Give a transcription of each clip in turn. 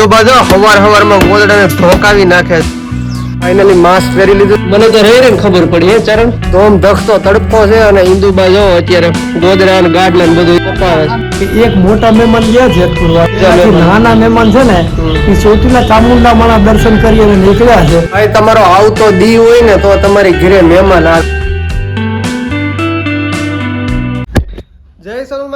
ઇન્દુબા જો હવાર હવારમાં ગોદડાને ધોકાવી નાખે ફાઇનલી માસ્ક પહેરી લીધું. મને તો રહી રહીને ખબર પડી હે ચરણ. ધોમ ધખતો તડકો છે અને ઇન્દુબા જો અત્યારે ગોદરા અને ગાડલા ને બધું કપાવે છે. એક મોટા મહેમાન ગયા છે. નાના મહેમાન છે ને એ ચોટીલા ચામુંડા માના દર્શન કરી અને નીકળ્યા છે. ભાઈ તમારો આવતો દી હોય ને તો તમારી ઘરે મહેમાન આવે.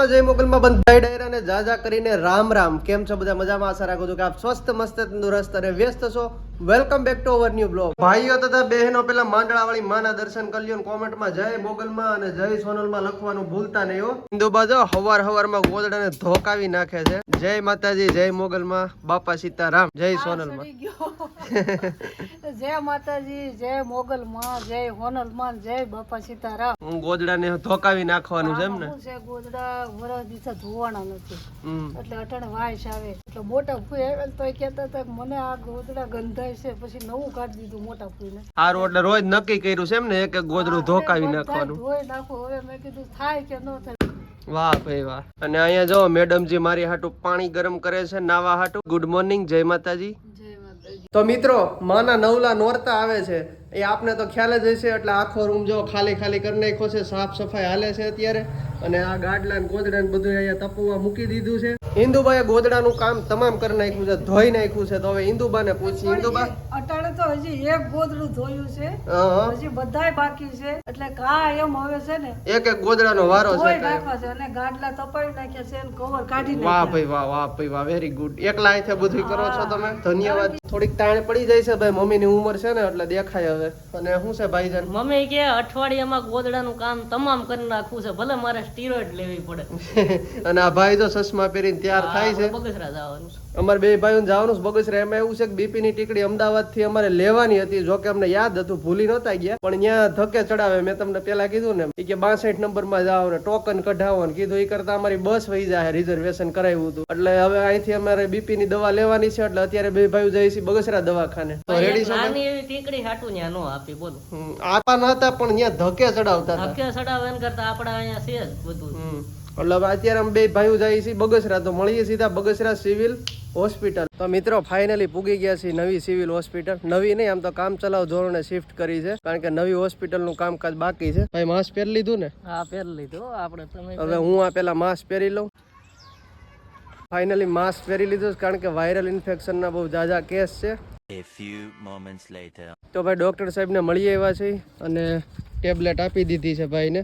જય સોનલમાં જય મોગલમાં બંધાઈ ડાયરા અને જાજા કરીને રામ રામ. કેમ છો બધા મજામાં? આશા રાખું છું કે આપ સ્વસ્થ મસ્ત તંદુરસ્ત અને વ્યસ્ત છો. Welcome back to our new blog ભાઈઓ તથા બહેનો પેલા માંડળા વાળી માના દર્શન કરી લ્યો કોમેન્ટમાં જય મોગલમાં અને જય સોનલમાં લખવાનું ભૂલતા નહીં હો. બાજુ જો હવાર હવારમાં ગોદડાને ધોકાવી નાખે છે. જય માતાજી જય મોગલમાં. બાપા સીતારામ. જય સોનલમાં. જય માતાજી જય મોગલ માં જય હોનલમાં જય બાપા સીતારામ. હું ગોદડાને ધોકાવી નાખવાનું છે એમ ને? છે ગોદડા વરસ દિવસે ધોવાના નથી. એટલે અટણ વાયસ આવે. એટલે મોટા ફૂઈ આવે તો કહેતા હતા કે મને આ ગોદડા ગંધાય છે પછી નવું કાઢી દીધું મોટા ફૂઈને. સારું એટલે રોજ નક્કી કર્યું છે એમ ને એક ગોદડું ધોકાવી નાખવાનું. ધોઈ નાખો હવે મેં કીધું થાય કે ન થાય. વાહ ભાઈ વાહ. અને અહીંયા જો મેડમજી મારી હાટુ પાણી ગરમ કરે છે નાવા હાટુ. ગુડ મોર્નિંગ જય માતાજી. જય માતાજી તો મિત્રો, માના નવલા નોરતા આવે છે. એ આપને તો ખ્યાલ જ હશે, એટલે આખો રૂમ જો ખાલી ખાલી કરી નાખ્યો છે, સાફ સફાઈ હાલે છે અત્યારે. અને આ ગાડલા ને કોદડા ને બધું અહીંયા તપવા મૂકી દીધું છે. ઇન્દુબાએ ગોદડાનું કામ તમામ કરી નાખ્યું છે ધોઈ નાખ્યું છે. તો હવે ઇન્દુબાને પૂછી ઇન્દુબા? અટાણે તો હજી એક ગોદડું ધોયું છે હજી બધાય બાકી છે. એટલે કા એમ હવે છે ને એક એક ગોદડાનો વારો છે ધોઈ કાંઈ. નાખવા છે અને ગાડલા તપાવી નાખ્યા છે અને કવર કાઢી વાહ ભાઈ વાહ વાહ ભાઈ વાહ વેરી ગુડ એકલા અહીંથી બધું કરો છો તમે? ધન્યવાદ. થોડીક તાણ પડી જાય છે ભાઈ મમ્મીની ઉંમર છે ને એટલે દેખાય હવે. અને શું છે ભાઈજાન? મમ્મી કે અઠવાડિયામાં ગોદડાનું કામ તમામ કરી નાખવું છે ભલે મારે સ્ટીરોઇડ લેવી પડે. અને આ ભાઈ તો ચશ્મા પહેરીને તૈયાર થાય છે. બગસરા જવાનું અમારે બે ભાઈઓને જવાનું છે બગસરા. એમાં એવું છે કે બીપી ની ટીકડી અમદાવાદથી અમારે લેવાની હતી. જો કે અમને યાદ હતું ભૂલી નહોતા ગયા. પણ ત્યાં ધકે ચડાવે. મેં તમને પેલા કીધું ને કે બાસઠ નંબરમાં જાઓ ને ટોકન કઢાવો ને કીધું. એ કરતા અમારી બસ વહી જાય રિઝર્વેશન કરાવ્યું હતું. એટલે હવે અહીંથી અમારે બીપી ની દવા લેવાની છે. એટલે અત્યારે બે ભાઈઓ જાય છે બગસરા દવાખાને. તો રેડી છો ભાઈ? નાની એવી ટીકડી હાટું ત્યાં નો આપી બોલો. આપા નતા પણ ત્યાં ધકે ચડાવતા હતા. ધક્કે સડાવે કરતા આપડા અહીંયા છે બધું. એટલે હવે અત્યારે અમે બે ભાઈઓ જઈએ છીએ બગસરા તો મળીએ સીધા બગસરા સિવિલ હોસ્પિટલ. તો મિત્રો ફાઇનલી પૂગી ગયા છીએ નવી સિવિલ હોસ્પિટલ. નવી નહીં આમ તો કામ ચલાવ ધોરણે શિફ્ટ કરી છે કારણ કે નવી હોસ્પિટલનું કામકાજ બાકી છે. ભાઈ માસ્ક પહેરી લીધું ને? હા પહેરી લીધું આપણે તમે હવે હું આ પેલા માસ્ક પહેરી લઉં. ફાઇનલી માસ્ક પહેરી લીધું છે કારણ કે વાયરલ ઇન્ફેક્શનના બહુ જાજા કેસ છે. A few moments later. તો ભાઈ ડોક્ટર સાહેબને મળી આવ્યા છે અને ટેબ્લેટ આપી દીધી છે ભાઈને.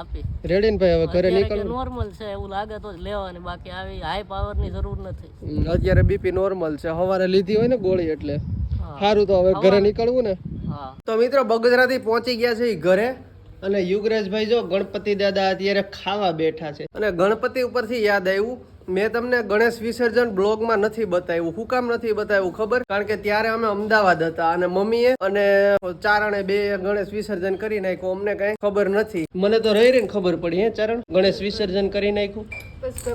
આપી. રેડી ભાઈ હવે ઘરે નીકળવું. નોર્મલ છે એવું લાગે તો જ લેવાની બાકી આવી હાઈ પાવરની જરૂર નથી. અત્યારે બીપી નોર્મલ છે સવારે લીધી હોય ને ગોળી એટલે. સારું તો હવે ઘરે નીકળવું ને. તો મિત્રો બગસરાથી પહોંચી ગયા છે ઘરે. અને યુગરાજભાઈ જો ગણપતિ દાદા અત્યારે ખાવા બેઠા છે. અને ગણપતિ ઉપરથી યાદ આવ્યું મેં તમને ગણેશ વિસર્જન બ્લોગમાં નથી બતાવ્યું. હું કામ નથી બતાવ્યું ખબર? કારણ કે ત્યારે અમે અમદાવાદ હતા અને મમ્મીએ અને ચારણે બે ગણેશ વિસર્જન કરી નાખ્યું. અમને કઈ ખબર નથી. મને તો રહી રહીને ખબર પડી હે ચારણ. ગણેશ વિસર્જન કરી નાખ્યું.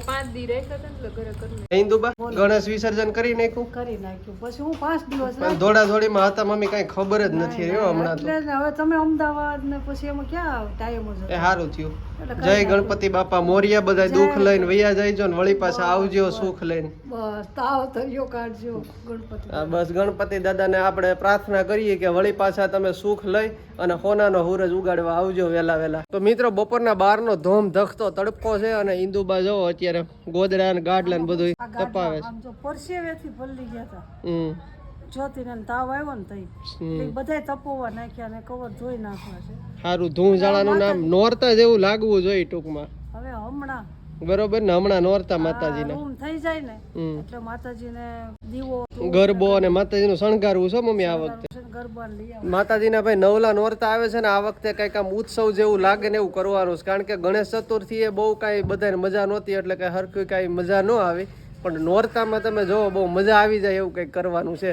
પાંચ દી રાખ્યા હતા ને એટલે ઘરે કરી હિન્દુબા ગણેશ વિસર્જન કરી નાખ્યું? કરી નાખ્યું. પછી હું પાંચ દિવસ પણ દોડા દોડીમાં હતા મમ્મી કઈ ખબર જ નથી રહ્યો હમણાં તો. એટલે જ હવે તમે અમદાવાદ ને પછી એમાં ક્યાં ટાઈમ જ સારું થયું. જય ગણપતિ બાપા મોરિયા બધા દુઃખ લઈને વૈયા જઈજો ને વળી પાછા આવજો સુખ લઈને. બસ તાવ થયો કાઢજો ગણપતિ. આ બસ ગણપતિ દાદાને આપણે પ્રાર્થના કરીએ કે વળી પાછા તમે સુખ લઈ અને હોનાનો હુરજ ઉગાડવા આવજો વેલા વેલા તો મિત્રો બપોરના બારનો ધોમ ધખતો તડકો છે અને ઇન્દુબા જો અત્યારે ગોદરા ને ગાડલા ને બધું તપાવે છે. પરસેવેથી ભલ્લી ગયા હતા. હમ. જ્યોતિને તાવ આવ્યો ને તઈ. બધાય તપોવા નાખ્યા ને કવર ધોઈ નાખવા છે. સારું ધૂમ જાળાનું નામ નોરતા જેવું લાગવું જોઈએ ટૂંકમાં. હવે હમણાં. બરોબર ને? હમણાં નોરતા માતાજીને. રૂમ થઈ જાય ને એટલે માતાજીને દીવો ગરબો અને માતાજીનું શણગારવું છે મમ્મી આ વખતે? માતાજીના ભાઈ નવલા નોરતા આવે છે ને આ વખતે કંઈક આમ ઉત્સવ જેવું લાગે ને એવું કરવાનું છે. કારણ કે ગણેશ ચતુર્થી એ બહુ કાંઈ બધાને મજા નહોતી એટલે કે હરખી કાંઈ મજા ન આવી. પણ નોરતામાં તમે જોવો બહુ મજા આવી જાય એવું કંઈક કરવાનું છે.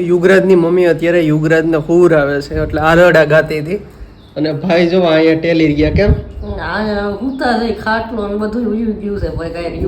તો યુગરાજની મમ્મી અત્યારે યુગરાજને હુર આવે છે એટલે આરડા ગાતી હતી અને ભાઈ જો અહીંયા ટેલી ગયા કેમ? ખાટલો બધું ગયું છે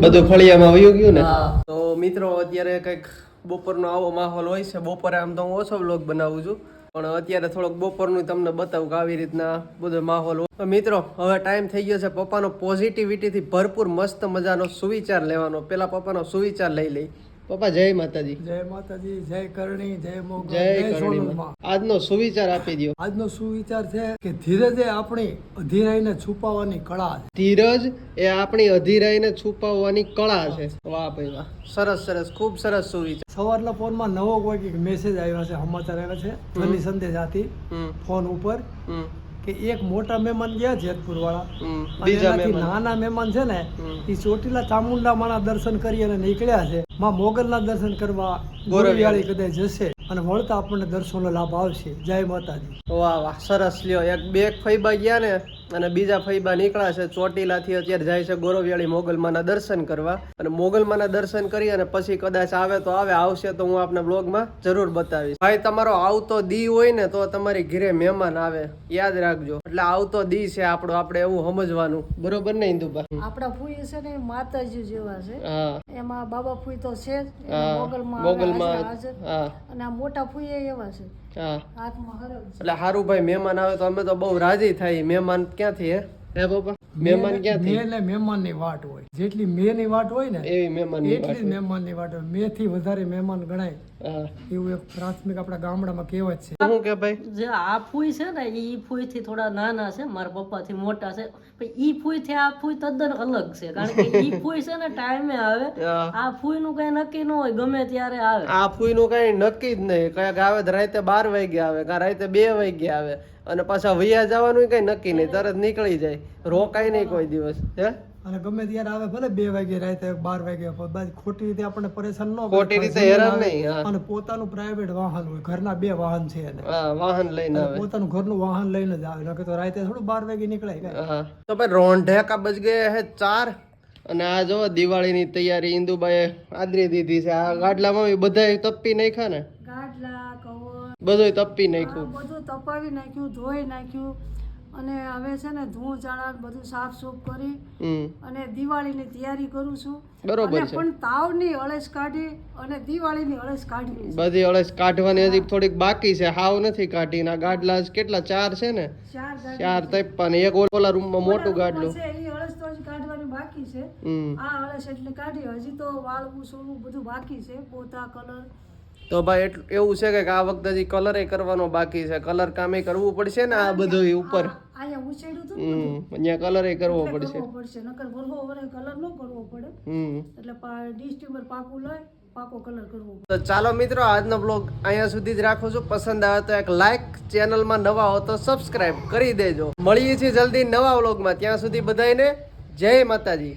બધું ફળિયામાં વયું ગયું ને? તો મિત્રો અત્યારે કંઈક બપોરનો આવો માહોલ હોય છે. બપોરે આમ તો હું ઓછો બ્લોગ બનાવું છું. પણ અત્યારે થોડોક બપોરનું તમને બતાવું કે આવી રીતના બધો માહોલ હોય. તો મિત્રો હવે ટાઈમ થઈ ગયો છે પપ્પાનો પોઝિટિવિટીથી ભરપૂર મસ્ત મજાનો સુવિચાર લેવાનો. પેલા પપ્પાનો સુવિચાર લઈ લઈ. પપ્પા જય માતાજી. જય માતાજી જય કરણી જય મોગલ જય સોનલમાં આજનો સુવિચાર આપી દો આજનો સુવિચાર છે કે ધીરજ એ આપણી અધીરાઈને છુપાવવાની કળા છે. ધીરજ એ આપણી અધીરાઈને છુપાવવાની કળા છે. વાહ ભાઈ વાહ. સરસ સરસ. ખૂબ સરસ સુવિચાર. સવારના ફોનમાં નવો કોઈ મેસેજ આવ્યો છે સમાચાર આવ્યા છે ધ્વનિ સંદેશાથી હમ. ફોન ઉપર. કે એક મોટા મહેમાન ગયા જેતપુર વાળા હમ અને બીજા એનાથી નાના મહેમાન છે ને એ ચોટીલા ચામુંડા માના દર્શન કરી અને નીકળ્યા છે. માં મોગલના દર્શન કરવા ગોરવિયાળી. કદાચ જશે અને વળતા આપણને દર્શનનો લાભ આવશે. જય માતાજી. વાહ વાહ સરસ લ્યો. એક બે ફૈબા ગયા ને અને બીજા ફૈબા નીકળ્યા છે ચોટીલાથી અત્યારે જાય છે ગોરવિયાળી મોગલમાના દર્શન કરવા. અને મોગલમાના દર્શન કરી અને પછી કદાચ આવે તો આવે આવશે તો હું આપને બ્લોગમાં જરૂર બતાવીશ. ભાઈ તમારો આવતો દી હોય ને તો તમારી ઘરે મહેમાન આવે. યાદ રાખજો. એટલે આવતો દી છે આપણો આપણે એવું સમજવાનું. બરોબર ને ઇન્દુભાઈ આપણા ફૂઈ છે ને માતાજી જેવા છે. એમાં બાબા ફૂઈ તો છે મોગલમાં અને આ મોટા ફૂઈ એવા છે. એટલે હારું ભાઈ મહેમાન આવે તો અમે તો બહુ રાજી થાય. મહેમાન ક્યાંથી હે? હે પપ્પા મહેમાન ક્યાંથી? મેં ને વાટ હોય. જેટલી મેની વાટ હોય ને એવી મહેમાન એટલી જ મહેમાનની વાટ હોય. મે થી વધારે મહેમાન ગણાય. એવું એક પ્રાથમિક આપણા ગામડામાં કહેવત છે. શું કે ભાઈ? જે આ ફૂઈ છે ને ઈ ફૂઈ થી થોડા નાના છે મારા પપ્પા થી મોટા છે. પણ ઈ ફૂઈ થી આ ફૂઈ તદ્દન અલગ છે કારણ કે ઈ ફૂઈ છે ને ટાઈમે આવે આ ફૂઈ નું કઈ નક્કી ન હોય ગમે ત્યારે આવે. આ ફૂઈ નું કઈ નક્કી જ નહીં. કયાક આવે રાતે બાર વાગે આવે કાં રાતે બે વાગે આવે. અને પાછા વૈયા જવાનું કઈ નક્કી નહીં તરત નીકળી જાય. રોકાય નહીં કોઈ દિવસ હે? અને ગમે ત્યારે આવે ભલે બે વાગે રાતે બાર વાગે બસ ખોટી રીતે આપણને પરેશાન ન ખોટી રીતે હેરાન નહીં, અને પોતાનું પ્રાઇવેટ વાહન હોય ઘરના બે વાહન છે એને. વાહન લઈને આવે. પોતાનું ઘરનું વાહન લઈને જ આવે નકર તો રાતે થોડું બાર વાગે નીકળાય. તો ભાઈ રોંઢેકા બજ ગયા હે ચાર? અને આ જો દિવાળીની તૈયારી ઇન્દુબાએ આદરી દીધી છે. આ ગાડલામાં બધાય તપ્પી નાખ્યા ને? ગાડલા કવર. બધું તપ્પી નાખ્યું. બધું તપાવી નાખ્યું ધોઈ નાખ્યું. અને હવે છે ને ધૂળ ચાળા બધું સાફ સૂફ કરી અને દિવાળીની તૈયારી કરું છું. બરોબર છે. પણ તાવની અળસ કાઢી અને દિવાળીની અળસ કાઢવી બધી અળસ કાઢવાની હજી થોડીક બાકી છે. હાવ નથી કાઢી. ના ગાડલા કેટલા? ચાર છે ને? ચાર તપ્પા ને એક ઓલા રૂમમાં મોટું ગાડલું. છે એ અળસ તો હજી કાઢવાની બાકી છે. આ અળસ એટલે કાઢી. હજી તો વાળવું સોળવું બધું બાકી છે. પોતા કલર તો ભાઈ એટલું એવું છે કે આ વખતે હજી કલર કરવાનો બાકી છે. કલર કામે કરવું પડશે ને આ બધું ઉપર. અહીંયા હમ અહીંયા કલર કરવો કરવો પડશે નકર વરહો વરે કલર ન કરવો પડે. એટલે ડિસ્ટ્રીબ્યુટર પાકું લઈ પાકો કલર કરવો તો ચાલો મિત્રો આજનો બ્લોગ અહીંયા સુધી જ રાખું છું. પસંદ આવે તો એક લાઈક ચેનલમાં નવા હો તો સબસ્ક્રાઈબ કરી દેજો. મળીએ છીએ જલ્દી નવા વ્લોગમાં ત્યાં સુધી બધાને જય માતાજી.